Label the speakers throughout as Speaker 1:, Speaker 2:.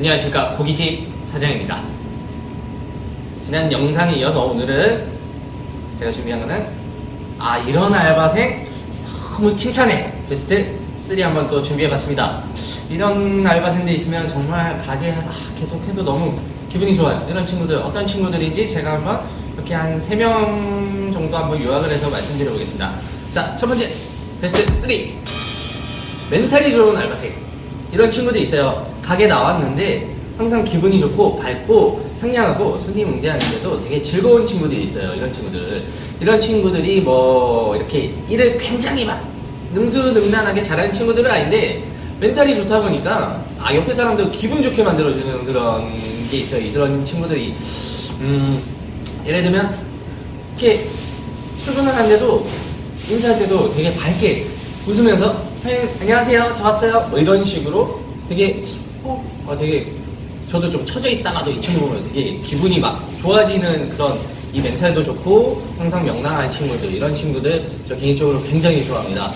Speaker 1: 안녕하십니까 고깃집 사장입니다. 지난 영상에 이어서 오늘은 제가 준비한 거는 아 이런 알바생 너무 칭찬해 베스트 3 한번 또 준비해봤습니다. 이런 알바생들 있으면 정말 가게 아, 계속 해도 너무 기분이 좋아요. 이런 친구들 어떤 친구들인지 제가 한번 이렇게 한 3명 정도 한번 요약을 해서 말씀드려 보겠습니다. 자, 첫 번째 베스트 3 멘탈이 좋은 알바생 이런 친구들 있어요 가게 나왔는데 항상 기분이 좋고 밝고 상냥하고 손님 응대하는데도 되게 즐거운 친구들이 있어요 이런 친구들. 이런 친구들이 뭐 이렇게 일을 굉장히 막 능수능란하게 잘하는 친구들은 아닌데 멘탈이 좋다 보니까 아 옆에 사람들 기분 좋게 만들어주는 그런 게 있어요 이런 친구들이. 음 예를 들면 이렇게 출근을 하는데도 인사할 때도 되게 밝게 웃으면서 "선생님, 안녕하세요. 저 왔어요. 뭐 이런 식으로 되게 어, 어, 되게 저도 좀 처져 있다가도 이 친구 보면 되게 기분이 막 좋아지는 그런 이 멘탈도 좋고 항상 명랑한 친구들 이런 친구들 저 개인적으로 굉장히 좋아합니다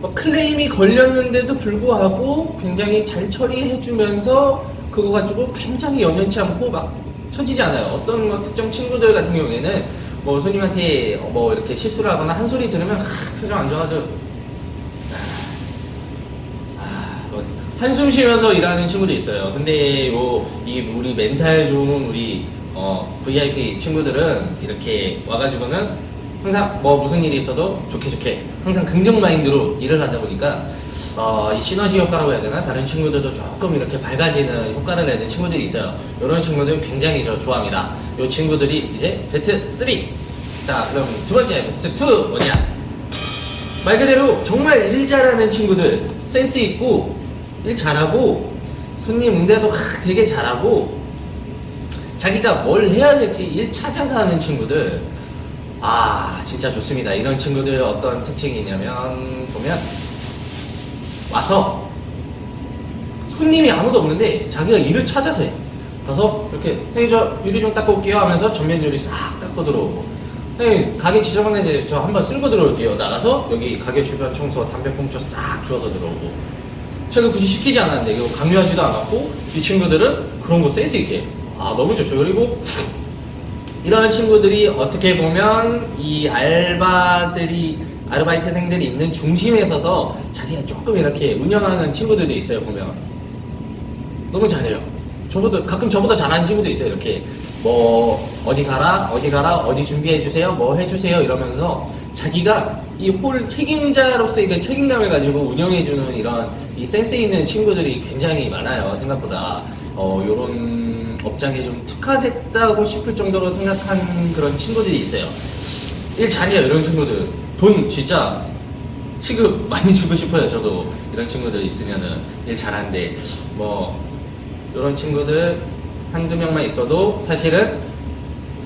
Speaker 1: 뭐 클레임이 걸렸는데도 불구하고 굉장히 잘 처리해주면서 그거 가지고 굉장히 연연치 않고 막 처지지 않아요. 어떤 뭐 특정 친구들 같은 경우에는 뭐 손님한테 뭐 이렇게 실수를 하거나 한 소리 들으면 하, 표정 안 좋아져. 한숨 쉬면서 일하는 친구도 있어요. 근데 요, 이 우리 멘탈 좋은 우리 어, VIP 친구들은 이렇게 와가지고는 항상 뭐 무슨 일이 있어도 좋게 좋게 항상 긍정 마인드로 일을 하다 보니까 어, 이 시너지 효과라고 해야 되나 다른 친구들도 조금 이렇게 밝아지는 효과를 내는 친구들이 있어요. 이런 친구들 굉장히 저 좋아합니다. 이 친구들이 이제 베스트 3. 자 그럼 두 번째 베스트 2 뭐냐? 말 그대로 정말 일 잘하는 친구들 센스 있고 일 잘하고 손님 응대도 하, 되게 잘하고 자기가 뭘 해야 될지 일 찾아서 하는 친구들. 아 진짜 좋습니다. 이런 친구들 어떤 특징이 있냐면 보면 와서 손님이 아무도 없는데 자기가 일을 찾아서 해. 가서 이렇게 선생님 저 유리 좀 닦고 올게요. 하면서 전면 유리 싹 닦고 들어오고 선생님 가게 지저분해. 이제 저 한번 쓸고 들어올게요. 나가서 여기 가게 주변 청소 담배 꽁초 싹 주워서 들어오고 제가 굳이 시키지 않았는데 이거 강요하지도 않았고 이 친구들은 그런 거 센스 있게. 아 너무 좋죠. 그리고 이런 친구들이 어떻게 보면 이 알바들이 아르바이트생들이 있는 중심에 서서 자기가 조금 이렇게 운영하는 친구들도 있어요 보면. 너무 잘해요. 저보다 가끔 저보다 잘하는 친구도 있어요. 이렇게 뭐 어디 가라 어디 가라 어디 준비해 주세요 뭐 해주세요 이러면서 자기가 이 홀 책임자로서의 그 책임감을 가지고 운영해 주는 이런 이 센스 있는 친구들이 굉장히 많아요 생각보다. 어 요런 업장에 좀 특화됐다고 싶을 정도로 생각한 그런 친구들이 있어요. 일 잘해요 이런 친구들. 돈 진짜 시급 많이 주고 싶어요 저도. 이런 친구들 있으면은. 일 잘하는데 뭐 이런 친구들 한두 명만 있어도 사실은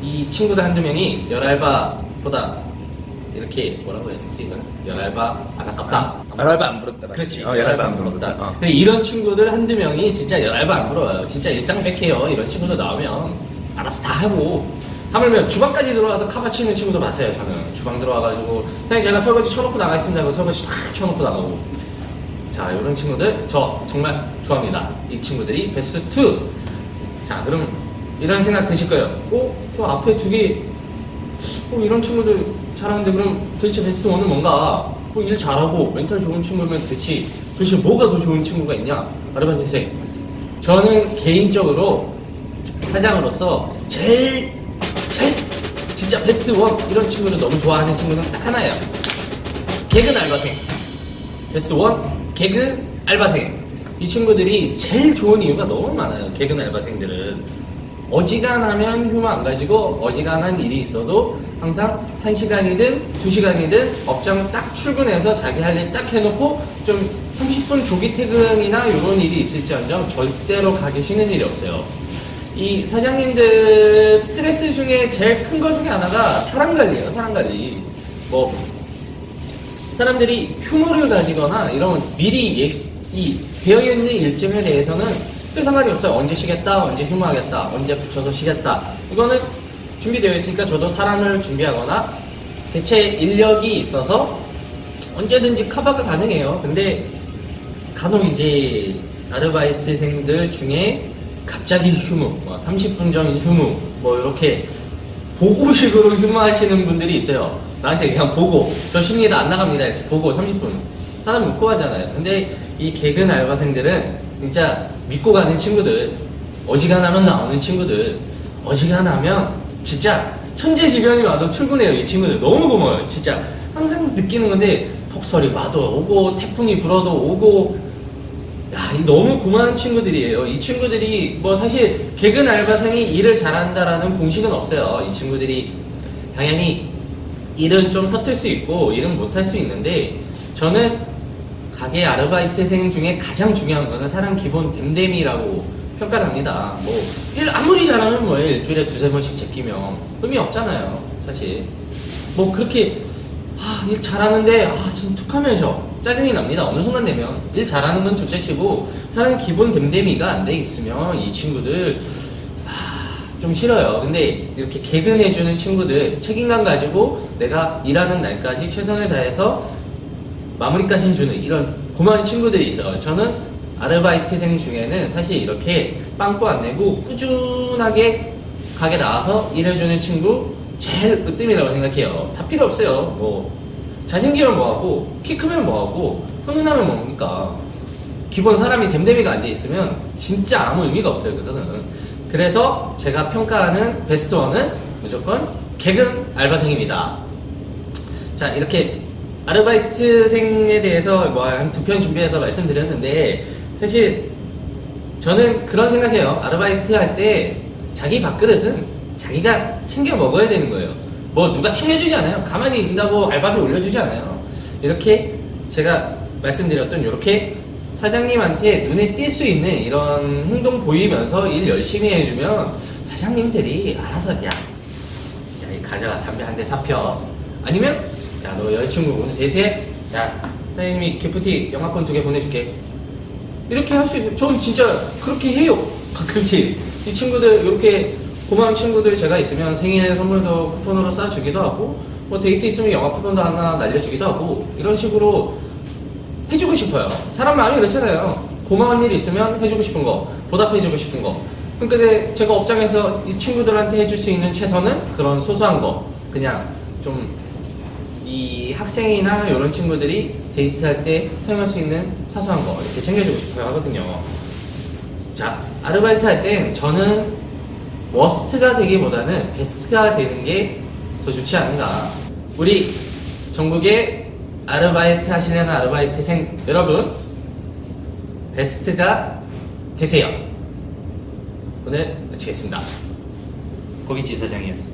Speaker 1: 이 친구들 한두 명이 열알바보다 이렇게 뭐라고 해야 되지 이거는? 열알바 안 아깝다
Speaker 2: 열알바 안 부럽다.
Speaker 1: 그렇지.
Speaker 2: 어, 열알바 안
Speaker 1: 부럽다.
Speaker 2: 어.
Speaker 1: 근데 이런 친구들 한두 명이 진짜 열알바 안 부러워요. 진짜 일당백해요. 이런 친구들 나오면 알아서 다 하고. 하물며 주방까지 들어와서 카바 치는 친구도 봤어요 저는. 주방 들어와가지고 그냥 제가 설거지 쳐놓고 나가겠습니다 하고 설거지 싹 쳐놓고 나가고. 자 이런 친구들 저 정말 좋아합니다. 이 친구들이 베스트 2 자 그럼 이런 생각 드실 거예요. 어? 저 앞에 두 개. 어, 이런 친구들 잘하는데 그럼 도대체 베스트 1은 뭔가? 어, 일 잘하고 멘탈 좋은 친구면 도대체 도대체 뭐가 더 좋은 친구가 있냐? 아르바이트 생 저는 개인적으로 사장으로서 제일 제일 진짜 베스트 원 이런 친구를 너무 좋아하는 친구는 딱 하나예요. 개근 알바생. 베스트 원 개근 알바생. 이 친구들이 제일 좋은 이유가 너무 많아요. 개근 알바생들은 어지간하면 휴무 안 가지고 어지간한 일이 있어도 항상 한시간이든두시간이든 업장 딱 출근해서 자기 할 일 딱 해놓고 좀 30분 조기 퇴근이나 이런 일이 있을지언정 절대로 가기 쉬는 일이 없어요. 이 사장님들 스트레스 중에 제일 큰 거 중에 하나가 사람 관리예요 사람 관리. 뭐 사람들이 휴무를 가지거나 이런 미리 예, 이 되어 있는 일정에 대해서는 그 상관이 없어요. 언제 쉬겠다, 언제 휴무하겠다, 언제 붙여서 쉬겠다. 이거는 준비되어 있으니까 저도 사람을 준비하거나 대체 인력이 있어서 언제든지 커버가 가능해요. 근데 간혹 이제 아르바이트생들 중에 갑자기 휴무, 뭐 30분 전 휴무, 뭐 이렇게 보고식으로 휴무하시는 분들이 있어요. 나한테 그냥 보고 저 쉽니다 안 나갑니다 이렇게 보고 30분 사람 믿고 하잖아요. 근데 이 개근 알바생들은 진짜 믿고 가는 친구들 어지간하면 나오는 친구들 어지간하면 진짜 천재지변이 와도 출근해요 이 친구들 너무 고마워요 진짜 항상 느끼는 건데 폭설이 와도 오고 태풍이 불어도 오고 야, 이 너무 고마운 친구들이에요. 이 친구들이 뭐 사실 개근 알바생이 일을 잘한다라는 공식은 없어요. 이 친구들이 당연히 일은 좀 서툴 수 있고 일은 못할 수 있는데 저는 가게 아르바이트생 중에 가장 중요한 거는 사람 기본 댐댐이라고 평가를 합니다. 뭐 일 아무리 잘하면 뭐예요. 일주일에 두세 번씩 제끼면 의미 없잖아요. 사실 뭐 그렇게 아, 일 잘하는데 아, 지금 툭 하면서 짜증이 납니다. 어느 순간 되면 일 잘하는 건 둘째 치고 사람 기본 댐댐이가 안 돼 있으면 이 친구들 아, 좀 싫어요. 근데 이렇게 개근해주는 친구들 책임감 가지고 내가 일하는 날까지 최선을 다해서 마무리까지 해주는 이런 고마운 친구들이 있어요. 저는 아르바이트생 중에는 사실 이렇게 빵꾸 안 내고 꾸준하게 가게 나와서 일해주는 친구 제일 으뜸이라고 생각해요. 다 필요 없어요. 뭐 잘생기면 뭐하고 키 크면 뭐하고 훈훈하면 뭡니까? 기본 사람이 댐댐이가 안 돼 있으면 진짜 아무 의미가 없어요. 그거는. 그래서 제가 평가하는 베스트 원은 무조건 개근 알바생입니다. 자 이렇게 아르바이트생에 대해서 뭐 한 두 편 준비해서 말씀드렸는데 사실 저는 그런 생각해요. 아르바이트 할 때 자기 밥그릇은 자기가 챙겨 먹어야 되는 거예요. 뭐 누가 챙겨주지 않아요. 가만히 있는다고 알바비 올려주지 않아요. 이렇게 제가 말씀드렸던 이렇게 사장님한테 눈에 띌 수 있는 이런 행동 보이면서 일 열심히 해주면 사장님들이 알아서 야, 야, 이 가져가 담배 한 대 사펴. 아니면 야, 너 여자친구 오늘 데이트해? 야, 사장님이 기프티 영화권 두 개 보내줄게. 이렇게 할 수 있어요. 전 진짜 그렇게 해요. 가끔씩. 이 친구들, 이렇게 고마운 친구들 제가 있으면 생일 선물도 쿠폰으로 쏴주기도 하고, 뭐 데이트 있으면 영화 쿠폰도 하나 날려주기도 하고, 이런 식으로 해주고 싶어요. 사람 마음이 그렇잖아요. 고마운 일 있으면 해주고 싶은 거, 보답해주고 싶은 거. 근데 제가 업장에서 이 친구들한테 해줄 수 있는 최선은 그런 소소한 거. 그냥 좀 이 학생이나 이런 친구들이 데이트할 때 사용할 수 있는 사소한 거 이렇게 챙겨주고 싶어요 하거든요. 자, 아르바이트 할 땐 저는 워스트가 되기보다는 베스트가 되는 게 더 좋지 않은가. 우리 전국의 아르바이트 하시려는 아르바이트생 여러분, 베스트가 되세요. 오늘 마치겠습니다. 고깃집 사장이었습니다.